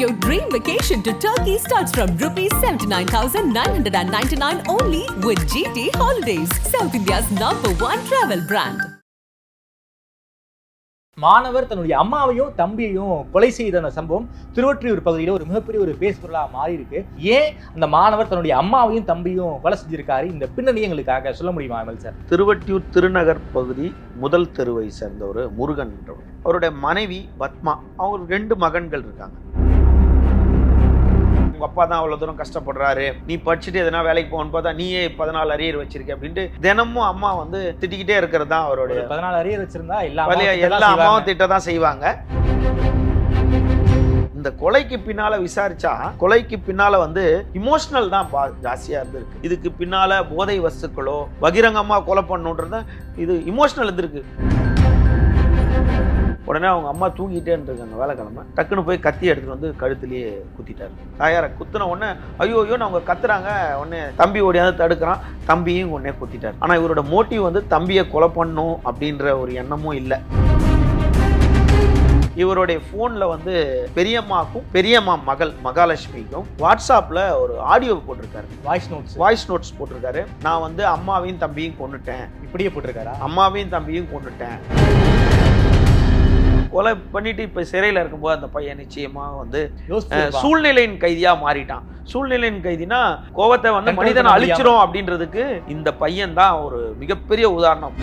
Your dream vacation to Turkey starts from rupees 79,999 only with GT Holidays, South India's number one travel brand. மாணவர் தன்னுடைய அம்மாவையும் தம்பியையும் கொலை செய்த அந்த சம்பவம் திருவொற்றியூர் பகுதியில் ஒரு மிகப்பெரிய ஒரு பேஸ் பொருளாக மாறி இருக்கு ஏன் அந்த மாணவர் தன்னுடைய அம்மாவையும் தம்பியும் கொலை செஞ்சிருக்காரு? இந்த பின்னணி எங்களுக்காக சொல்ல முடியுமா அமல் சார்? திருவட்டியூர் திருநகர் பகுதி முதல் தெருவை சேர்ந்தவர் முருகன் என்றவர். அவருடைய மனைவி பத்மா அவங்களுக்கு ரெண்டு மகன்கள் இருக்காங்க. உங்க அப்பா தான் அவ்வளவு தூரம் கஷ்டப்படுறாரு. நீ படிச்சுட்டு எதனா வேலைக்கு போகணும் பார்த்தா நீயே பதினாலு அரியர் வச்சிருக்க அப்படின்ட்டு தினமும் அம்மா வந்து திட்டிக்கிட்டே இருக்கிறது தான் அவருடைய பதினாலு அரியர் வச்சிருந்தா எல்லா எல்லா அம்மாவும். திட்ட தான் செய்வாங்க. இந்த கொலைக்கு பின்னால விசாரிச்சா கொலைக்கு பின்னால வந்து இமோஷனல் தான் ஜாஸ்தியா இருந்திருக்கு. இதுக்கு பின்னால போதை வஸ்துக்களோ பகிரங்கமா கொலை பண்ணுன்றது இது இமோஷனல் இருந்திருக்கு. உடனே அவங்க அம்மா தூங்கிட்டே இருந்திருக்காங்க வேலைக்கிழமை டக்குன்னு போய் கத்தி எடுத்துட்டு வந்து கழுத்துலயே குத்திட்டாரு. தாயாரை குத்துன உடனே ஐயோ ஐயோ அவங்க கத்துறாங்க. உடனே தம்பி ஓடியாந்து தடுக்கிறான். தம்பியும் உடனே குத்திட்டாரு. ஆனா இவரோட மோட்டிவ் வந்து தம்பியை கொலை பண்ணும் அப்படின்ற ஒரு எண்ணமும் இல்லை. இவருடைய ஃபோனில் வந்து பெரியம்மாக்கும் பெரியம்மா மகள் மகாலட்சுமிக்கும் வாட்ஸ்அப்பில் ஒரு ஆடியோ போட்டிருக்காரு. வாய்ஸ் நோட்ஸ் வாய்ஸ் நோட்ஸ் போட்டிருக்காரு. நான் வந்து அம்மாவையும் தம்பியும் கொண்டுட்டேன் இப்படியே போட்டிருக்காரா? அம்மாவையும் தம்பியும் கொண்டுட்டேன் கொலை பண்ணிட்டு இப்போ சிறையில் இருக்கும்போது அந்த பையன் நிச்சயமாக வந்து சூழ்நிலையின் கைதியா மாறிட்டான். சூழ்நிலையின் கைதினா கோவத்தை வந்து மனிதனை அழிச்சிரும் அப்படின்றதுக்கு இந்த பையன் தான் ஒரு மிகப்பெரிய உதாரணம்.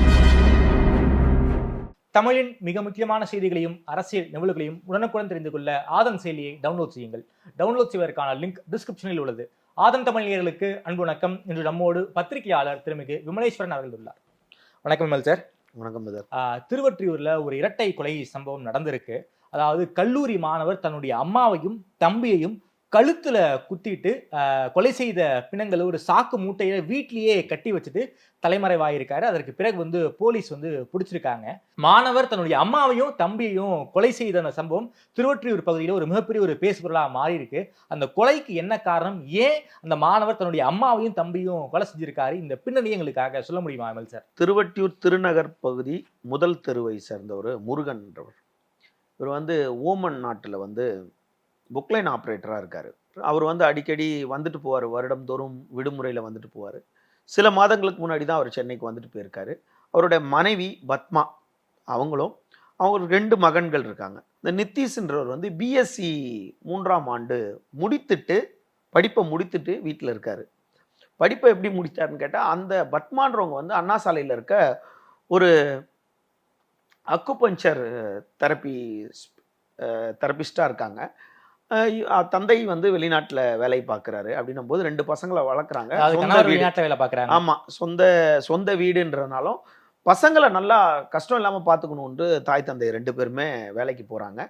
தமிழின் மிக முக்கியமான செய்திகளையும் அரசியல் நிகழ்வுகளையும் உடனுக்குடன் தெரிந்து கொள்ள ஆதன் செயலியை டவுன்லோட் செய்யுங்கள். டவுன்லோட் செய்வதற்கான லிங்க் டிஸ்கிரிப்ஷனில் உள்ளது. ஆதன் தமிழ் நேயர்களுக்கு அன்பு வணக்கம். இன்று நம்மோடு பத்திரிகையாளர் திருமிகு விமலேஸ்வரன் அவர்கள் உள்ளார். வணக்கம் விமல் சார் வணக்கம் திருவற்றியூர்ல ஒரு இரட்டை கொலை சம்பவம் நடந்திருக்கு. அதாவது கல்லூரி மாணவர் தன்னுடைய அம்மாவையும் தம்பியையும் கழுத்தில் குத்திட்டு கொலை செய்த பிணங்களை ஒரு சாக்கு மூட்டையை வீட்லேயே கட்டி வச்சுட்டு தலைமறைவாயிருக்காரு. அதற்கு பிறகு வந்து போலீஸ் வந்து பிடிச்சிருக்காங்க. மாணவர் தன்னுடைய அம்மாவையும் தம்பியையும் கொலை செய்த அந்த சம்பவம் திருவொற்றியூர் பகுதியில் ஒரு மிகப்பெரிய ஒரு பேசுபொருளாக மாறி இருக்கு அந்த கொலைக்கு என்ன காரணம்? ஏன் அந்த மாணவர் தன்னுடைய அம்மாவையும் தம்பியும் கொலை செஞ்சிருக்காரு? இந்த பின்னணி எங்களுக்காக சொல்ல முடியுமா அமல் சார்? திருவட்டியூர் திருநகர் பகுதி முதல் தெருவை சேர்ந்தவர் முருகன் என்றவர். இவர் வந்து ஓமன் நாட்டில் வந்து புக்லைன் ஆப்ரேட்டராக இருக்கார். அவர் வந்து அடிக்கடி வந்துட்டு போவார். வருடம்தோறும் விடுமுறையில் வந்துட்டு போவார். சில மாதங்களுக்கு முன்னாடி தான் அவர் சென்னைக்கு வந்துட்டு போயிருக்காரு. அவருடைய மனைவி பத்மா அவங்களும் அவங்களுக்கு ரெண்டு மகன்கள் இருக்காங்க. இந்த நித்தீஷ்ன்றவர் வந்து பிஎஸ்சி மூன்றாம் ஆண்டு முடித்துட்டு படிப்பை முடித்துட்டு வீட்டில் இருக்கார். படிப்பை எப்படி முடித்தாருன்னு கேட்டால் அந்த பத்மான்றவங்க வந்து அண்ணா சாலையில் இருக்க ஒரு அக்குபஞ்சர் தெரப்பி தெரபிஸ்டாக இருக்காங்க. தந்தை வந்து வெளிநாட்டில் வேலை பார்க்குறாரு அப்படின்னும் போது ரெண்டு பசங்களை வளர்க்குறாங்க. வெளிநாட்டுல வேலை பாக்குறாங்க. ஆமாம் சொந்த சொந்த வீடுன்றதுனாலும் பசங்களை நல்லா கஷ்டம் இல்லாமல் பார்த்துக்கணுன்ட்டு தாய் தந்தை ரெண்டு பேருமே வேலைக்கு போகிறாங்க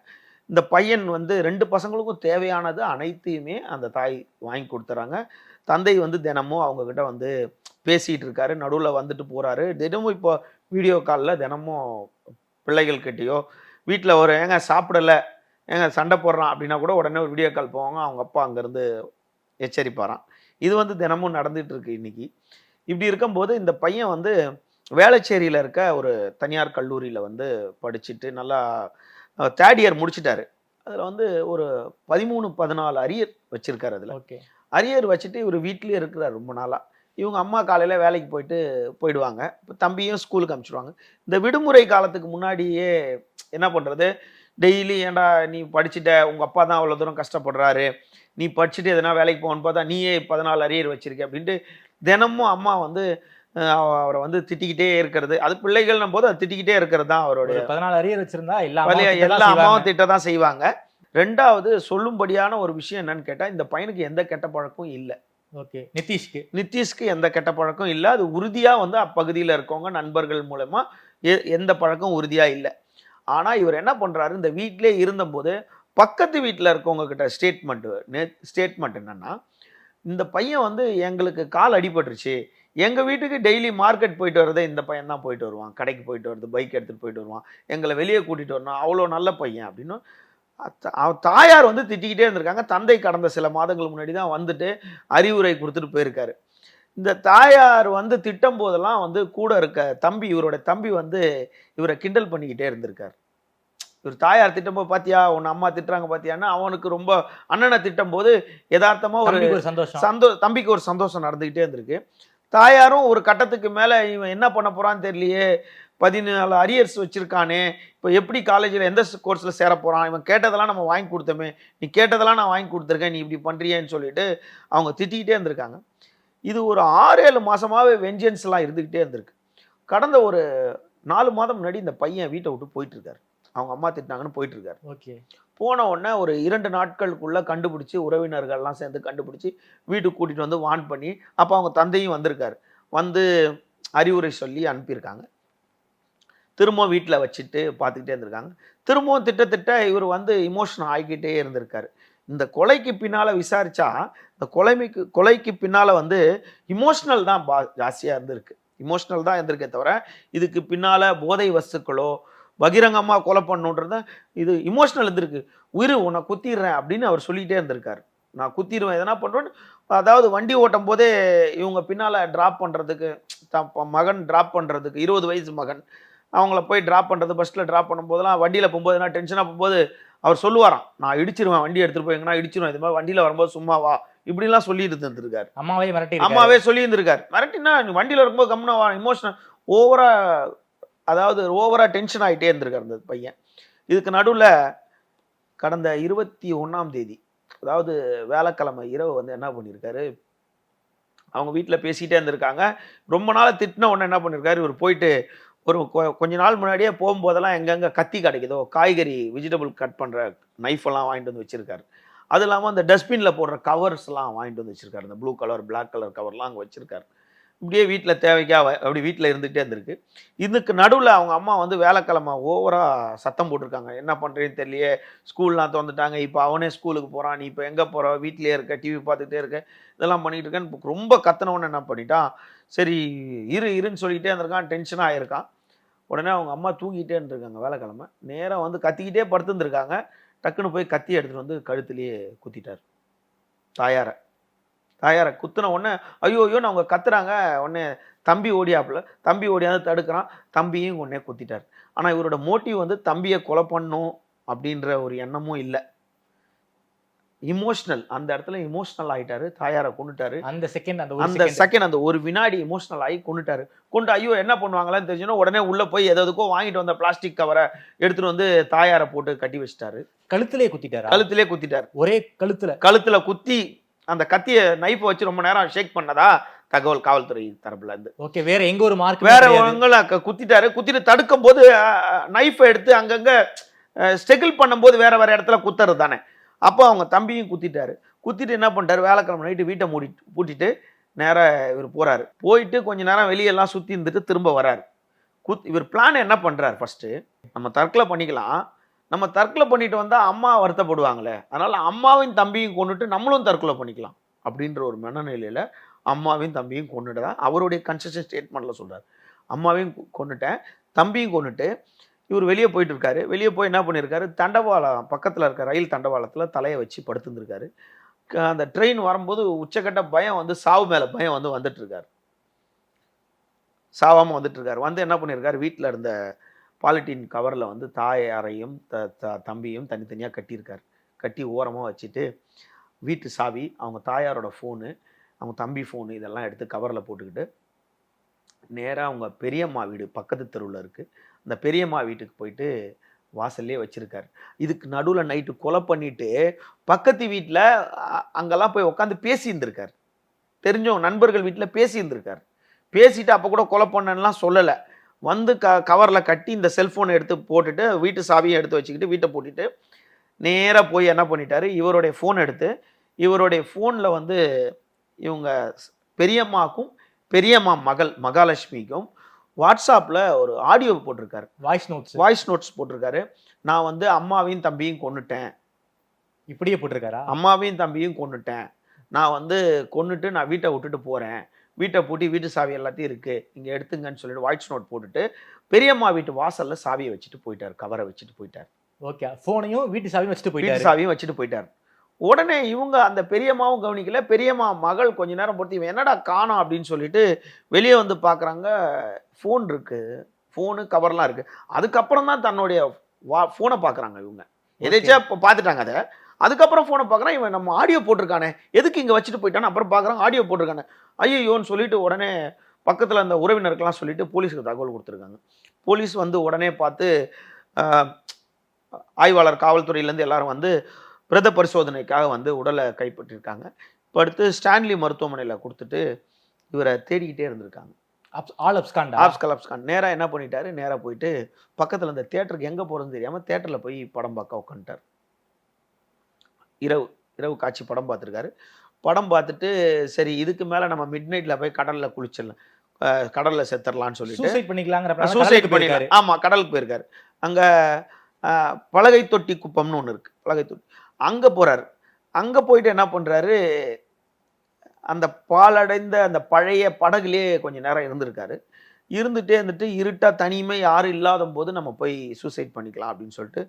இந்த பையன் வந்து ரெண்டு பசங்களுக்கும் தேவையானது அனைத்தையுமே அந்த தாய் வாங்கி கொடுத்துறாங்க. தந்தை வந்து தினமும் அவங்க கிட்ட வந்து பேசிகிட்டு இருக்காரு. நடுவில் வந்துட்டு போகிறாரு தினமும் இப்போ வீடியோ காலில் தினமும் பிள்ளைகள் கிட்டேயோ வீட்டில் ஒரு ஏங்க சாப்பிடல ஏங்க சண்டை போடுறான் அப்படின்னா கூட உடனே ஒரு வீடியோ கால் போவாங்க. அவங்க அப்பா அங்கேருந்து எச்சரிப்பாராம். இது வந்து தினமும் நடந்துட்டு இருக்கு இன்னைக்கு. இப்படி இருக்கும்போது இந்த பையன் வந்து வேளச்சேரியில் இருக்க ஒரு தனியார் கல்லூரியில் வந்து படிச்சுட்டு நல்லா தேர்ட் இயர் முடிச்சிட்டாரு. அதில் வந்து ஒரு பதிமூணு பதினாலு அரியர் வச்சிருக்காரு அதில். ஓகே. அரியர் வச்சுட்டு இவர் வீட்லேயே இருக்கிறார் ரொம்ப நாளாக இவங்க அம்மா காலையில் வேலைக்கு போயிட்டு போயிடுவாங்க. இப்போ தம்பியும் ஸ்கூலுக்கு அனுப்பிச்சிடுவாங்க. இந்த விடுமுறை காலத்துக்கு முன்னாடியே என்ன பண்ணுறது டெய்லி ஏன்டா நீ படிச்சுட்ட உங்கள் அப்பா தான் அவ்வளோ தூரம் கஷ்டப்படுறாரு. நீ படிச்சுட்டு எதனா வேலைக்கு போகணும்னு பார்த்தா நீயே பதினாலு அரியர் வச்சிருக்க அப்படின்ட்டு தினமும் அம்மா வந்து அவரை வந்து திட்டிக்கிட்டே இருக்கிறது. அது பிள்ளைகள்னும் போது அது திட்டிக்கிட்டே இருக்கிறது தான் அவருடைய பதினாலு அரியர் வச்சிருந்தா எல்லா எல்லா அம்மாவும். திட்ட தான் செய்வாங்க. ரெண்டாவது சொல்லும்படியான ஒரு விஷயம் என்னன்னு கேட்டா இந்த பையனுக்கு எந்த கெட்ட பழக்கம் இல்லை. ஓகே. நிதிஷ்க்கு நிதிஷ்க்கு எந்த கெட்ட பழக்கம் இல்லை. அது உறுதியா வந்து அப்பகுதியில் இருக்கவங்க நண்பர்கள் மூலமா எ- எந்த பழக்கம் உறுதியா இல்லை. ஆனால் இவர் என்ன பண்ணுறாரு இந்த வீட்டிலே இருந்தபோது பக்கத்து வீட்டில் இருக்கவங்க கிட்ட ஸ்டேட்மெண்ட் ஸ்டேட்மெண்ட் என்னென்னா இந்த பையன் வந்து எங்களுக்கு கால் அடிபட்டுருச்சு. எங்கள் வீட்டுக்கு டெய்லி மார்க்கெட் போயிட்டு வரதே இந்த பையன் தான் போயிட்டு வருவான். கடைக்கு போயிட்டு வருது பைக் எடுத்துகிட்டு போயிட்டு வருவான். எங்களை வெளியே கூட்டிகிட்டு வரணும் அவ்வளோ நல்ல பையன் அப்படின்னு. அவன் தாயார் வந்து திட்டிக்கிட்டே இருந்திருக்காங்க. தந்தை கடந்த சில மாதங்கள் முன்னாடி தான் வந்துட்டு அறிவுரை கொடுத்துட்டு போயிருக்காரு. இந்த தாயார் வந்து திட்டம் போதெல்லாம் வந்து கூட இருக்க தம்பி இவரோட தம்பி வந்து இவரை கிண்டல் பண்ணிக்கிட்டே இருந்திருக்காரு. இவர் தாயார் திட்டும்போது பாத்தியா உன் அம்மா திட்டுறாங்க பாத்தியான்னா அவனுக்கு ரொம்ப அண்ணனை திட்டும் போது யதார்த்தமா ஒரு சந்தோஷம். சந்தோ தம்பிக்கு ஒரு சந்தோஷம் நடந்துகிட்டே இருந்திருக்கு. தாயாரும் ஒரு கட்டத்துக்கு மேல இவன் என்ன பண்ண போறான்னு தெரியலையே பதினாலு அரியர்ஸ் வச்சிருக்கானே இப்போ எப்படி காலேஜில் எந்த கோர்ஸில் சேர போறான் இவன் கேட்டதெல்லாம் நம்ம வாங்கி கொடுத்தோமே நீ கேட்டதெல்லாம் நான் வாங்கி கொடுத்துருக்கேன் நீ இப்படி பண்றியேன்னு சொல்லிட்டு அவங்க திட்டிக்கிட்டே இருந்திருக்காங்க. இது ஒரு ஆறு ஏழு மாசமாவே வெஞ்சன்ஸ்லாம் இருந்துக்கிட்டே இருந்திருக்கு. கடந்த ஒரு நாலு மாதம் முன்னாடி இந்த பையன் வீட்டை விட்டு போயிட்டு இருக்காரு அவங்க அம்மா திட்டினாங்கன்னு போயிட்டு இருக்காரு ஓகே. போன உடனே ஒரு இரண்டு நாட்களுக்குள்ள கண்டுபிடிச்சி உறவினர்கள்லாம் சேர்ந்து கண்டுபிடிச்சி வீட்டுக்கு கூட்டிட்டு வந்து வான் பண்ணி அப்போ அவங்க தந்தையும் வந்திருக்காரு. வந்து அறிவுரை சொல்லி அனுப்பியிருக்காங்க. திரும்ப வீட்டில் வச்சுட்டு பார்த்துக்கிட்டே இருந்திருக்காங்க. திரும்பவும் திட்டத்திட்ட இவர் வந்து இமோஷனல் ஆகிக்கிட்டே இருந்திருக்காரு. இந்த கொலைக்கு பின்னால் விசாரிச்சா இந்த கொலைமைக்கு கொலைக்கு பின்னால் வந்து இமோஷ்னல் தான் பா ஜாஸ்தியாக இருந்திருக்கு. இமோஷ்னல் தான் இருந்திருக்கே தவிர இதுக்கு பின்னால் போதை வஸ்துக்களோ பகிரங்கமாக கொலை பண்ணுன்றத இது இமோஷனல் இருந்திருக்கு. உயிர் உன்னை குத்திடுறேன் அப்படின்னு அவர் சொல்லிகிட்டே இருந்திருக்காரு. நான் குத்திடுவேன் எதனா பண்ணுறேன்னு அதாவது வண்டி ஓட்டும் போதே இவங்க பின்னால் ட்ராப் பண்ணுறதுக்கு மகன் ட்ராப் பண்ணுறதுக்கு இருபது வயசு மகன் அவங்கள போய் ட்ராப் பண்ணுறது பஸ்ஸில் ட்ராப் பண்ணும்போதெல்லாம் வண்டியில் போகும்போது நான் டென்ஷனாக போகும்போது அவர் சொல்லுவாராம் நான் இடிச்சிருவேன் வண்டி எடுத்துகிட்டு போய் எங்கன்னா இடிச்சிருவேன் இது மாதிரி வண்டியில் வரும்போது சும்மா வா இப்படிலாம் சொல்லிட்டு இருந்திருக்காரு அம்மாவே மிரட்டி அம்மாவே சொல்லி இருந்திருக்காரு மிரட்டினா வண்டியில் இருக்கும்போது கம்முனா இமோஷனல் ஓவரா அதாவது ஓவரா டென்ஷன் ஆகிட்டே இருந்திருக்காரு அந்த பையன். இதுக்கு நடுவில் கடந்த இருபத்தி ஒன்றாம் தேதி அதாவது வேலைக்கிழமை இரவு வந்து என்ன பண்ணியிருக்காரு அவங்க வீட்டில் பேசிகிட்டே இருந்திருக்காங்க. ரொம்ப நாள் திட்டின உடனே என்ன பண்ணியிருக்காரு இவர் போயிட்டு ஒரு கொ- கொஞ்ச நாள் முன்னாடியே போகும்போதெல்லாம் எங்கெங்கே கத்தி கிடைக்குதோ காய்கறி வெஜிடபிள் கட் பண்ணுற நைஃப் எல்லாம் வாங்கிட்டு வந்து வச்சுருக்காரு. அது இல்லாமல் அந்த டஸ்ட்பினில் போடுற கவர்ஸ்லாம் வாங்கிட்டு வந்து வச்சுருக்காரு. இந்த ப்ளூ கலர் பிளாக் கலர் கவர்லாம் அங்கே வச்சுருக்காரு. இப்படியே வீட்டில் தேவைக்காக அப்படி வீட்டில் இருந்துகிட்டே இருந்திருக்கு. இதுக்கு நடுவில் அவங்க அம்மா வந்து வேலைக்கிழமை ஓவராக சத்தம் போட்டிருக்காங்க. என்ன பண்ணுறேன்னு தெரியலையே. ஸ்கூல்லாம் திறந்துட்டாங்க. இப்போ அவனே ஸ்கூலுக்கு போகிறான் நீ இப்போ எங்கே போகிற வீட்டிலே இருக்க டிவி பார்த்துக்கிட்டே இருக்க. இதெல்லாம் பண்ணிகிட்டு இருக்கேன்னு ரொம்ப கத்துனவொன்னு என்ன பண்ணிட்டான்? சரி இரு இருன்னு சொல்லிக்கிட்டே இருந்திருக்கான் டென்ஷனாக ஆகிருக்கான் உடனே அவங்க அம்மா தூங்கிட்டே இருந்திருக்காங்க வேலைக்கிழமை. நேராக வந்து கத்திக்கிட்டே படுத்துருந்துருக்காங்க. டக்குன்னு போய் கத்தி எடுத்துகிட்டு வந்து கழுத்துலேயே குத்திட்டார். தாயாரை. தாயாரை குத்தின உடனே ஐயோ ஐயோன்னு அவங்க கத்துறாங்க. உடனே தம்பி ஓடியாப்புல. தம்பி ஓடியாந்து தடுக்கிறான். தம்பியும் உடனே குத்திட்டார். ஆனால் இவரோட மோட்டிவ் வந்து தம்பியை கொலை பண்ணும் அப்படின்ற ஒரு எண்ணமும் இல்லை. இமோஷனல் அந்த இடத்துல இமோஷனல் ஆயிட்டாரு. தாயாரை கொண்டுட்டாரு அந்த செகண்ட் அந்த ஒரு அந்த. செகண்ட் அந்த ஒரு வினாடி இமோஷனல் ஆகி கொண்டுட்டாரு கொண்டு ஐயோ என்ன பண்ணுவாங்களான்னு தெரிஞ்சுன்னா உடனே உள்ள போய் எதுக்கோ வாங்கிட்டு வந்த பிளாஸ்டிக் கவரை எடுத்துட்டு வந்து தாயாரை போட்டு கட்டி வச்சிட்டாரு. கழுத்திலே குத்திட்டாரா? கழுத்திலே குத்திட்டாரு. ஒரே கழுத்துல. கழுத்துல குத்தி அந்த கத்திய நைஃப் வச்சு ரொம்ப நேரம் ஷேக் பண்ணதா தகவல் காவல்துறை தரப்புல இருந்து. ஓகே வேற எங்க ஒரு மார்க் வேற ஒருங்களை க- குத்திட்டாரு. குத்திட்டு தடுக்கும் போது நைஃபை எடுத்து அங்கங்க ஸ்டெகிள் பண்ணும்போது வேற வேற இடத்துல குத்துறது தானே. அப்போ அவங்க தம்பியும் குத்திட்டாரு. குத்திட்டு என்ன பண்ணிட்டாரு? வேலைக்கிழமை நைட்டு வீட்டை மூடி பூட்டிட்டு நேராக இவர் போகிறாரு போயிட்டு கொஞ்ச நேரம் வெளியெல்லாம் சுற்றி இருந்துட்டு திரும்ப வராரு. குத் இவர் பிளான் என்ன பண்ணுறாரு ஃபஸ்ட்டு நம்ம தற்கொலை பண்ணிக்கலாம். நம்ம தற்கொலை பண்ணிட்டு வந்தால் அம்மா வருத்தப்படுவாங்களே. அதனால் அம்மாவையும் தம்பியும் கொண்டுட்டு நம்மளும் தற்கொலை பண்ணிக்கலாம். அப்படின்ற ஒரு மனநிலையில் அம்மாவையும் தம்பியும் கொண்டுட்டு தான் அவருடைய கன்ஸ்ட்ரக்ஷன் ஸ்டேட்மெண்ட்டில் சொல்கிறார் அம்மாவையும் கொண்டுட்டேன் தம்பியும் கொண்டுட்டு இவர் வெளியே போயிட்டு இருக்காரு வெளியே போய் என்ன பண்ணியிருக்காரு? தண்டவாளம் பக்கத்தில் இருக்க ரயில் தண்டவாளத்தில் தலையை வச்சு படுத்துருந்துருக்காரு. அந்த ட்ரெயின் வரும்போது உச்சக்கட்ட பயம் வந்து சாவு மேலே பயம் வந்து வந்துட்டுருக்காரு. சாவாமல் வந்துட்டு இருக்காரு வந்து என்ன பண்ணியிருக்காரு? வீட்டில் இருந்த பாலிட்டீன் கவரில் வந்து தாயாரையும் த த- தம்பியும் தனித்தனியாக கட்டியிருக்காரு. கட்டி ஓரமாக வச்சுட்டு வீட்டு சாவி அவங்க தாயாரோட ஃபோனு அவங்க தம்பி ஃபோனு இதெல்லாம் எடுத்து கவரில் போட்டுக்கிட்டு நேராக அவங்க பெரியம்மா வீடு பக்கத்து தெருவில் இருக்குது அந்த பெரியம்மா வீட்டுக்கு போயிட்டு வாசல்லே வச்சுருக்காரு. இதுக்கு நடுவில் நைட்டு கொலை பண்ணிட்டு பக்கத்து வீட்டில் அங்கெல்லாம் போய் உட்காந்து பேசியிருந்திருக்கார். தெரிஞ்சவங்க நண்பர்கள் வீட்டில் பேசியிருந்திருக்கார். பேசிட்டு அப்போ கூட கொலை பண்ணலாம் சொல்லலை. வந்து க கவரில் கட்டி இந்த செல்ஃபோனை எடுத்து போட்டுட்டு வீட்டு சாவியை எடுத்து வச்சுக்கிட்டு வீட்டை பூட்டிட்டு நேராக போய் என்ன பண்ணிட்டாரு? இவருடைய ஃபோன் எடுத்து இவருடைய ஃபோனில் வந்து இவங்க பெரியம்மாக்கும் பெரியம்மா மகள் மகாலட்சுமிக்கும் வாட்ஸ்அப்பில் ஒரு ஆடியோ போட்டிருக்காரு. வாய்ஸ் நோட்ஸ் வாய்ஸ் நோட்ஸ் போட்டிருக்காரு. நான் வந்து அம்மாவையும் தம்பியும் கொன்னுட்டேன். இப்படியே போட்டிருக்காரா? அம்மாவையும் தம்பியும் கொன்னுட்டேன். நான் வந்து கொன்னுட்டு நான் வீட்டை விட்டுட்டு போகிறேன் வீட்டை பூட்டி வீட்டு சாவி எல்லாத்தையும் இருக்குது இங்கே எடுத்துங்கன்னு சொல்லிட்டு வாய்ஸ் நோட் போட்டுட்டு பெரியம்மா வீட்டு வாசல்ல சாவியை வச்சுட்டு போயிட்டார். கவரை வச்சுட்டு போயிட்டார். ஓகே போனையும் வீட்டு சாவியும் வச்சுட்டு வீட்டு போயிட்டாரு. சாவியும் வச்சுட்டு போயிட்டார். உடனே இவங்க அந்த பெரியம்மாவும் கவனிக்கல. பெரியம்மா மகள் கொஞ்ச நேரம் பொறுத்து இவன் என்னடா காணோம் அப்படின்னு சொல்லிட்டு வெளியே வந்து பார்க்குறாங்க ஃபோன் இருக்கு. ஃபோனு கவர்லாம் இருக்கு. அதுக்கப்புறம் தான் தன்னுடைய வா ஃபோனை பார்க்குறாங்க இவங்க. எதாச்சும் இப்போ பார்த்துட்டாங்க அதை. அதுக்கப்புறம் ஃபோனை பார்க்குறான் இவன் நம்ம ஆடியோ போட்டிருக்கானே. எதுக்கு இங்கே வச்சுட்டு போயிட்டான்னு அப்புறம் பார்க்குறாங்க ஆடியோ போட்டிருக்கானே. ஐயோன்னு சொல்லிட்டு உடனே பக்கத்தில் அந்த உறவினருக்கெல்லாம் சொல்லிட்டு போலீஸுக்கு தகவல் கொடுத்துருக்காங்க. போலீஸ் வந்து உடனே பார்த்து ஆய்வாளர் காவல்துறையிலேருந்து எல்லாரும் வந்து பிரத பரிசோதனைக்காக வந்து உடலை கைப்பற்றிருக்காங்க. இப்போ அடுத்து ஸ்டான்லி மருத்துவமனையில் கொடுத்துட்டு இவரை தேடிக்கிட்டே இருந்திருக்காங்க. ஆல் அப்ஸ்காண்டா ஆப்ஸ் கலாப்ஸ்கான் நேராக என்ன பண்ணிட்டாரு? நேராக போயிட்டு பக்கத்தில் இந்த தேட்டருக்கு எங்கே போகிறதுன்னு தெரியாமல் தேட்டரில் போய் படம் பார்க்க உட்காந்துட்டார் இரவு இரவு காட்சி படம் பார்த்துருக்காரு. படம் பார்த்துட்டு சரி இதுக்கு மேலே நம்ம மிட் நைட்டில் போய் கடலில் குளிச்சிடலாம். கடல்ல செத்துடலாம்னு சொல்லிட்டு சூசைட் பண்ணிக்கலாங்கிற சூசைட் பண்ணிருக்காரு ஆமா கடலுக்கு போயிருக்காரு. அங்க பலகை தொட்டி குப்பம்னு ஒன்று இருக்கு. பலகை தொட்டி. அங்க போறாரு. அங்க போயிட்டு என்ன பண்றாரு? அந்த பாலடைந்த அந்த பழைய படகுலேயே கொஞ்ச நேரம் இருந்திருக்காரு. இருந்துகிட்டே இருந்துட்டு இருட்டாக தனிமை யாரும் இல்லாத போது நம்ம போய் சூசைட் பண்ணிக்கலாம் அப்படின்னு சொல்லிட்டு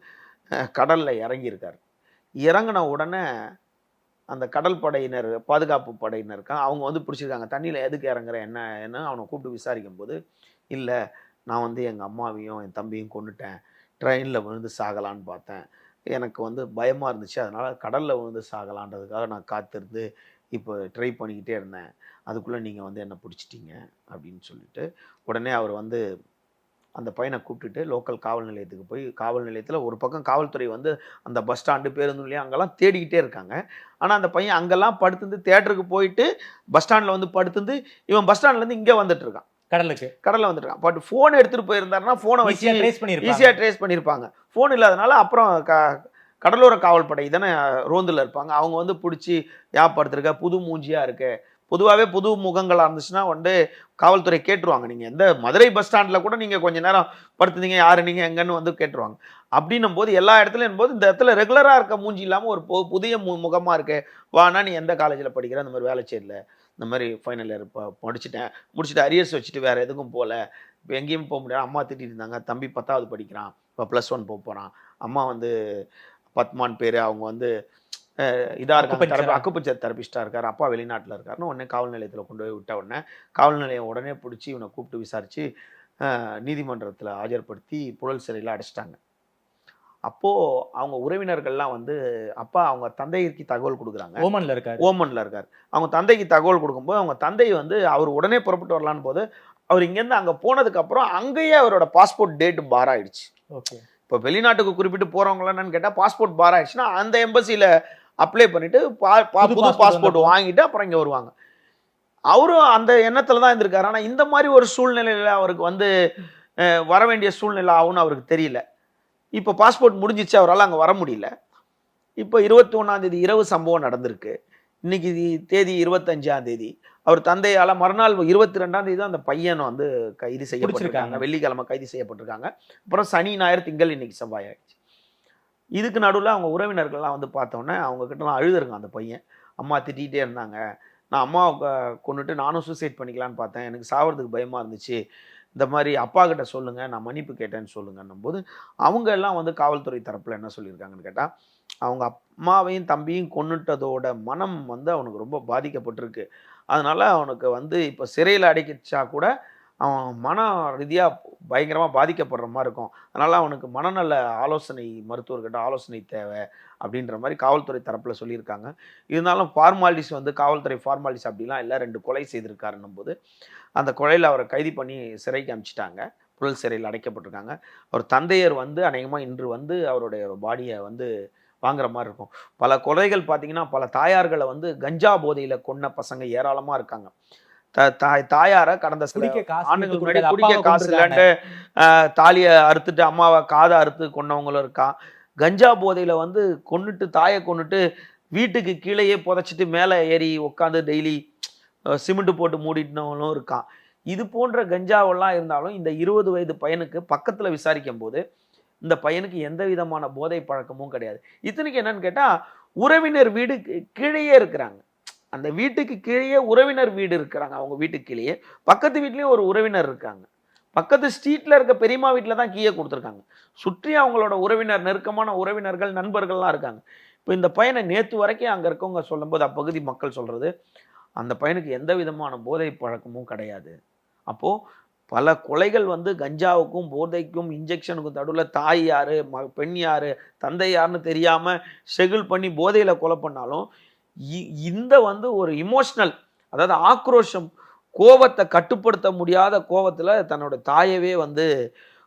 கடலில் இறங்கியிருக்காரு. இறங்கின உடனே அந்த கடல் படையினர் பாதுகாப்பு படையினர் இருக்கான் அவங்க வந்து பிடிச்சிருக்காங்க. தண்ணியில் எதுக்கு இறங்குற என்ன என்ன? அவனை கூப்பிட்டு விசாரிக்கும் போது இல்லை நான் வந்து எங்கள் அம்மாவையும் என் தம்பியும் கொண்டுட்டேன் ட்ரெயினில் விழுந்து சாகலான்னு பார்த்தேன். எனக்கு வந்து பயமாக இருந்துச்சு. அதனால் கடலில் விழுந்து சாகலான்றதுக்காக நான் காத்திருந்து இப்போ ட்ரை பண்ணிக்கிட்டே இருந்தேன். அதுக்குள்ளே நீங்கள் வந்து என்னை பிடிச்சிட்டீங்க? அப்படின்னு சொல்லிட்டு உடனே அவர் வந்து அந்த பையனை கூப்பிட்டுட்டு லோக்கல் காவல் நிலையத்துக்கு போய் காவல் நிலையத்தில் ஒரு பக்கம் காவல்துறை வந்து அந்த பஸ் ஸ்டாண்டு பேருந்து நிலையம் அங்கெல்லாம் தேடிக்கிட்டே இருக்காங்க. ஆனால் அந்த பையன் அங்கெல்லாம் படுத்துந்து தேட்டருக்கு போயிட்டு பஸ் ஸ்டாண்டில் வந்து படுத்துந்து இவன் பஸ் ஸ்டாண்ட்லேருந்து இங்கே வந்துட்டு இருக்கான். கடலுக்கு. கடலில் வந்துட்டு பட் ஃபோன் எடுத்துகிட்டு போயிருந்தாருன்னா ஃபோனை வச்சு ஈஸியா ட்ரேஸ் பண்ணிருப்பாங்க ஈஸியாக ட்ரேஸ் பண்ணியிருப்பாங்க. ஃபோன் இல்லாதனால அப்புறம் க கடலோர காவல்படை தானே ரோந்தில் இருப்பாங்க. அவங்க வந்து பிடிச்சி யாப்படுத்திருக்க புது மூஞ்சியாக இருக்கு. பொதுவாகவே புது முகங்களாக இருந்துச்சுன்னா வந்து காவல்துறை கேட்டுருவாங்க. நீங்கள் எந்த மதுரை பஸ் ஸ்டாண்டில் கூட நீங்கள் கொஞ்ச நேரம் படுத்துனீங்க யார் நீங்கள் எங்கன்னு வந்து கேட்டுருவாங்க. அப்படின்னும் போது எல்லா இடத்துலையும் போது இந்த இடத்துல ரெகுலராக இருக்க மூஞ்சி இல்லாமல் ஒரு புதிய மு முகமாக இருக்கு. வானா நீ எந்த காலேஜில் படிக்கிற? இந்த மாதிரி வேலை செய்யல. இந்த மாதிரி ஃபைனல் இயர் இப்போ முடிச்சுட்டு அரியர்ஸ் வச்சுட்டு வேறு எதுக்கும் போகல இப்போ எங்கேயும் போக முடியாது. அம்மா திட்டிருந்தாங்க இருந்தாங்க. தம்பி பத்தாவது படிக்கிறான். இப்போ ப்ளஸ் ஒன் போக போகிறான் அம்மா வந்து பத்மான் பேர் அவங்க வந்து இதாக இருக்காங்க அக்குப்பஞ்சர். தெரபிஸ்டாக இருக்கார். அப்பா வெளிநாட்டில் இருக்காருன்னு உடனே காவல் நிலையத்தில் கொண்டு போய் விட்ட உடனே காவல் நிலையம் உடனே பிடிச்சி இவனை கூப்பிட்டு விசாரித்து நீதிமன்றத்தில் ஆஜர்படுத்தி புழல் சிறையில் அடைச்சிட்டாங்க. அப்போது அவங்க உறவினர்கள்லாம் வந்து அப்பா அவங்க தந்தைக்கு தகவல் கொடுக்குறாங்க. ஓமன்ல இருக்காரு. ஓமன்ல இருக்கார். அவங்க தந்தைக்கு தகவல் கொடுக்கும்போது அவங்க தந்தை வந்து அவர் உடனே புறப்பட்டு வரலான்னு போது அவர் இங்கேருந்து அங்கே போனதுக்கு அப்புறம் அங்கேயே அவரோட பாஸ்போர்ட் டேட் பார் ஆயிடுச்சு. ஓகே. இப்போ வெளிநாட்டுக்கு குறிப்பிட்டு போறவங்கள என்னன்னு கேட்டால் பாஸ்போர்ட் பார் ஆயிடுச்சுன்னா அந்த எம்பசியில் அப்ளை பண்ணிட்டு பா- புது பாஸ்போர்ட். வாங்கிட்டு அப்புறம் இங்கே வருவாங்க. அவரும் அந்த எண்ணத்துல தான் இருந்திருக்காரு. ஆனால் இந்த மாதிரி ஒரு சூழ்நிலையில அவருக்கு வந்து வர வேண்டிய சூழ்நிலை ஆகும்னு அவருக்கு தெரியல. இப்போ பாஸ்போர்ட் முடிஞ்சிச்சு அவரால் அங்கே வர முடியல. இப்போ இருபத்தி ஒன்றாம் தேதி இரவு சம்பவம் நடந்திருக்கு. இன்னைக்கு தேதி இருபத்தஞ்சாம் தேதி. அவர் தந்தையால மறுநாள் இருபத்தி ரெண்டாம் தேதி தான் அந்த பையன் வந்து கைது செய்யப்பட்டிருக்காங்க. வெள்ளிக்கிழமை கைது செய்யப்பட்டிருக்காங்க. அப்புறம் சனி ஞாயிறு திங்கள் இன்னைக்கு செவ்வாய் ஆயிடுச்சு இதுக்கு நடுவில் அவங்க உறவினர்கள்லாம் வந்து பார்த்தோன்னே அவங்க கிட்டலாம் அழுதுருங்க அந்த பையன். அம்மா திட்டிகிட்டே இருந்தாங்க. நான் அம்மாவை கொண்டுட்டு நானும் சூசைட் பண்ணிக்கலான்னு பார்த்தேன். எனக்கு சாவறதுக்கு பயமாக இருந்துச்சு. இந்த மாதிரி அப்பா கிட்ட சொல்லுங்க நான் மன்னிப்பு கேட்டேன்னு சொல்லுங்கன்னும் போது அவங்க எல்லாம் வந்து காவல்துறை தரப்புல என்ன சொல்லியிருக்காங்கன்னு கேட்டால் அவங்க அம்மாவையும் தம்பியும் கொன்னுட்டதோட மனம் வந்து அவனுக்கு ரொம்ப பாதிக்கப்பட்டிருக்கு. அதனால அவனுக்கு வந்து இப்போ சிறையில் அடைக்கிச்சா கூட அவன் மன ரீதியாக பயங்கரமாக பாதிக்கப்படுற மாதிரி இருக்கும். அதனால் அவனுக்கு மனநல ஆலோசனை மருத்துவர்கிட்ட ஆலோசனை தேவை அப்படின்ற மாதிரி காவல்துறை தரப்பில் சொல்லியிருக்காங்க. இருந்தாலும் ஃபார்மாலிட்டிஸ் வந்து காவல்துறை ஃபார்மாலிட்டிஸ் அப்படிலாம் இல்லை ரெண்டு கொலை செய்திருக்காருன்னும் போது அந்த கொலையில் அவரை கைது பண்ணி சிறைக்கு அமிச்சிட்டாங்க புழல் சிறையில் அடைக்கப்பட்டிருக்காங்க. அவர் தந்தையர் வந்து அநேகமாக இன்று வந்து அவருடைய பாடியை வந்து வாங்குற மாதிரி இருக்கும். பல கொலைகள் பார்த்தீங்கன்னா பல தாயார்களை வந்து கஞ்சா போதையில் கொன்ன பசங்க ஏராளமாக இருக்காங்க. தாய் தாயாரை கடந்த ஆண்டுகளுக்கு முன்னாடி குடிக்க காசு. இல்லைன்ட்டு தாலியை அறுத்துட்டு அம்மாவை காதை அறுத்து கொன்னவங்களும் இருக்கான் கஞ்சா போதையில வந்து கொன்னுட்டு தாயை கொன்னுட்டு வீட்டுக்கு கீழேயே புதைச்சிட்டு மேலே ஏறி உட்காந்து டெய்லி சிமெண்ட் போட்டு மூடிட்டவங்களும் இருக்கான் இது போன்ற கஞ்சாவெல்லாம் இருந்தாலும் இந்த இருபது வயது பையனுக்கு பக்கத்துல விசாரிக்கும் போது இந்த பையனுக்கு எந்த விதமான போதை பழக்கமும் கிடையாது. இத்தனைக்கு என்னன்னு கேட்டா உறவினர் வீடு கீழேயே இருக்கிறாங்க. அந்த வீட்டுக்கு கீழேயே உறவினர் வீடு இருக்கிறாங்க. அவங்க வீட்டுக்கு கீழே பக்கத்து வீட்லேயும் ஒரு உறவினர் இருக்காங்க. பக்கத்து ஸ்ட்ரீட்ல இருக்க பெரியம்மா வீட்டில் தான் கீழே கொடுத்துருக்காங்க. சுற்றி அவங்களோட உறவினர் நெருக்கமான உறவினர்கள் நண்பர்கள்லாம் இருக்காங்க. இப்போ இந்த பையனை நேற்று வரைக்கும் அங்கே இருக்கவங்க சொல்லும்போது அப்பகுதி மக்கள் சொல்கிறது அந்த பையனுக்கு எந்த விதமான போதை பழக்கமும் கிடையாது. அப்போது பல கொலைகள் வந்து கஞ்சாவுக்கும் போதைக்கும் இன்ஜெக்ஷனுக்கும் தடுவில் தாய் யார் ம பெண் யார் தந்தை யாருன்னு தெரியாமல் செகில் பண்ணி போதையில் கொலை பண்ணாலும் இந்த வந்து ஒரு இமோஷனல் அதாவது ஆக்ரோஷம் கோவத்தை கட்டுப்படுத்த முடியாத கோவத்தில் தன்னோட தாயவே வந்து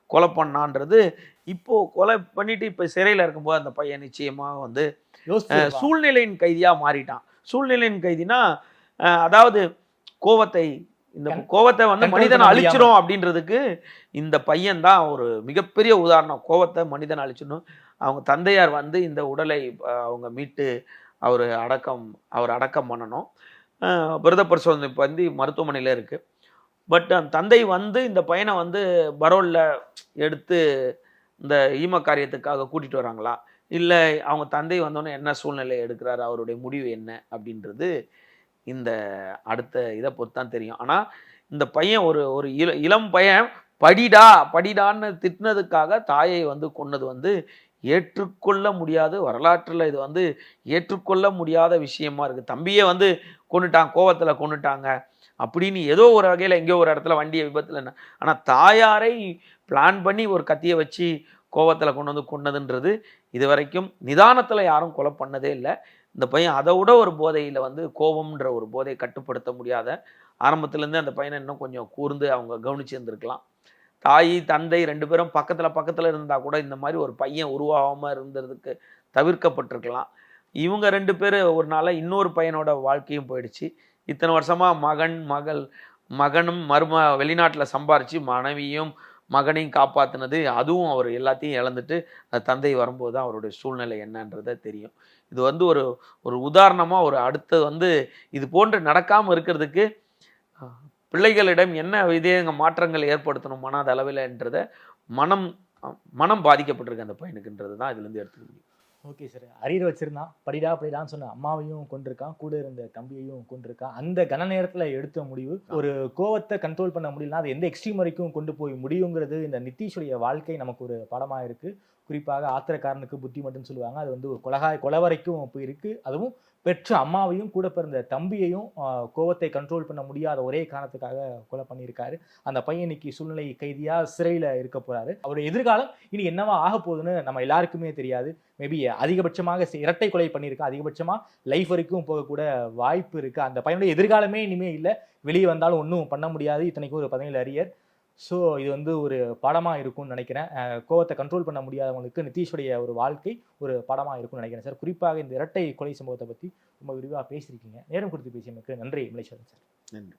கொலை பண்ணான்றது. இப்போ கொலை பண்ணிட்டு இப்போ சிறையில் இருக்கும்போது அந்த பையன் நிச்சயமாக வந்து சூழ்நிலையின் கைதியா மாறிட்டான். சூழ்நிலையின் கைதினா அதாவது கோவத்தை இந்த கோவத்தை வந்து மனிதனை அழிச்சிரும் அப்படின்றதுக்கு இந்த பையன் தான் ஒரு மிகப்பெரிய உதாரணம். கோவத்தை மனிதனை அழிச்சிடணும். அவங்க தந்தையார் வந்து இந்த உடலை அவங்க மீட்டு அவர் அடக்கம் அவர் அடக்கம் பண்ணணும். பிரத பரிசோதனை இப்போ வந்து மருத்துவமனையில் இருக்குது பட் அந்த தந்தை வந்து இந்த பையனை வந்து பரோலில் எடுத்து இந்த ஈம காரியத்துக்காக கூட்டிகிட்டு வராங்களா? இல்லை அவங்க தந்தை வந்தோன்னே என்ன சூழ்நிலை எடுக்கிறாரு? அவருடைய முடிவு என்ன? அப்படின்றது இந்த அடுத்த இதை பொறுத்து தான் தெரியும். ஆனால் இந்த பையன் ஒரு ஒரு இள இளம் பையன் படிடா படிடான்னு திட்டினதுக்காக தாயை வந்து கொன்னது வந்து ஏற்றுக்கொள்ள முடியாது வரலாற்றில் இது வந்து ஏற்றுக்கொள்ள முடியாத விஷயமா இருக்குது தம்பியே வந்து கொண்டுட்டான் கோவத்தில் கொண்டுட்டாங்க அப்படின்னு ஏதோ ஒரு வகையில் எங்கேயோ ஒரு இடத்துல வண்டியை விபத்தில் என்ன ஆனால் தாயாரை பிளான் பண்ணி ஒரு கத்தியை வச்சு கோவத்தில் கொண்டு வந்து கொண்டதுன்றது இது வரைக்கும் நிதானத்தில் யாரும் கொலை பண்ணதே இல்லை. இந்த பையன் அதை விட ஒரு போதையில் வந்து கோபம்ன்ற ஒரு போதையை கட்டுப்படுத்த முடியாத ஆரம்பத்துலேருந்தே அந்த பையனை இன்னும் கொஞ்சம் கூர்ந்து அவங்க கவனிச்சு இருந்திருக்கலாம் தாய் தந்தை ரெண்டு பேரும் பக்கத்தில் பக்கத்தில் இருந்தால் கூட இந்த மாதிரி ஒரு பையன் உருவாகாமல் இருந்ததுக்கு தவிர்க்கப்பட்டிருக்கலாம். இவங்க ரெண்டு பேர் ஒரு நாளாக இன்னொரு பையனோட வாழ்க்கையும் போயிடுச்சு. இத்தனை வருஷமா மகன் மகள் மகனும் மரும வெளிநாட்டில் சம்பாரித்து மனைவியும் மகனையும் காப்பாற்றினது அதுவும் அவர் எல்லாத்தையும் இழந்துட்டு அந்த தந்தை வரும்போது தான் அவருடைய சூழ்நிலை என்னன்றதை தெரியும். இது வந்து ஒரு ஒரு உதாரணமாக ஒரு அடுத்து வந்து இது போன்று நடக்காமல் இருக்கிறதுக்கு பிள்ளைகளிடம் என்ன விதேக மாற்றங்கள் ஏற்படுத்தணும் மனத அளவில்ன்றத மனம் மனம் பாதிக்கப்பட்டிருக்கு அந்த பையனுக்குன்றது தான் இதுலேருந்து எடுத்துக்க முடியும். Okay sir. அரியர் வச்சிருந்தான். படிடா படிடான்னு சொன்ன அம்மாவையும் கொண்டிருக்கான் கூட இருந்த தம்பியையும் கொண்டிருக்கான் அந்த கன நேரத்துல எடுத்த முடிவு ஒரு கோவத்தை கண்ட்ரோல் பண்ண முடியலனா அது எந்த எக்ஸ்ட்ரீம் வரைக்கும் கொண்டு போய் முடியுங்கிறது இந்த நிதிஷுடைய வாழ்க்கை நமக்கு ஒரு படமா இருக்கு. குறிப்பாக ஆத்திரக்காரனுக்கு புத்தி மட்டும் சொல்லுவாங்க. அது வந்து ஒரு கொலகாய் கொலை வரைக்கும் போயிருக்கு. அதுவும் பெற்ற அம்மாவையும் கூட பிறந்த தம்பியையும் கோபத்தை கோவத்தை கண்ட்ரோல் பண்ண முடியாத ஒரே காரணத்துக்காக கொலை பண்ணியிருக்காரு. அந்த பையன் இன்னைக்கு சூழ்நிலை கைதியாக சிறையில் இருக்க போறாரு. அவருடைய எதிர்காலம் இனி என்னவா ஆக போகுதுன்னு நம்ம எல்லாருக்குமே தெரியாது. மேபி அதிகபட்சமாக இரட்டை கொலை பண்ணியிருக்கா. அதிகபட்சமாக லைஃப் வரைக்கும் போகக்கூட வாய்ப்பு இருக்குது அந்த பையனுடைய எதிர்காலமே இனிமே இல்லை. வெளியே வந்தாலும் ஒன்றும் பண்ண முடியாது. இத்தனைக்கும் ஒரு பதினேழு அரியர். ஸோ இது வந்து ஒரு படமாக இருக்கும்னு நினைக்கிறேன். கோவத்தை கண்ட்ரோல் பண்ண முடியாதவங்களுக்கு நிதிஷுடைய ஒரு வாழ்க்கை ஒரு படமாக இருக்கும்னு நினைக்கிறேன். சார் குறிப்பாக இந்த இரட்டை கொலை சம்பவத்தை பற்றி ரொம்ப விரிவாக பேசியிருக்கீங்க. நேரம் கொடுத்து பேசியமைக்கு நன்றி மலேஸ்வரன் சார். நன்றி.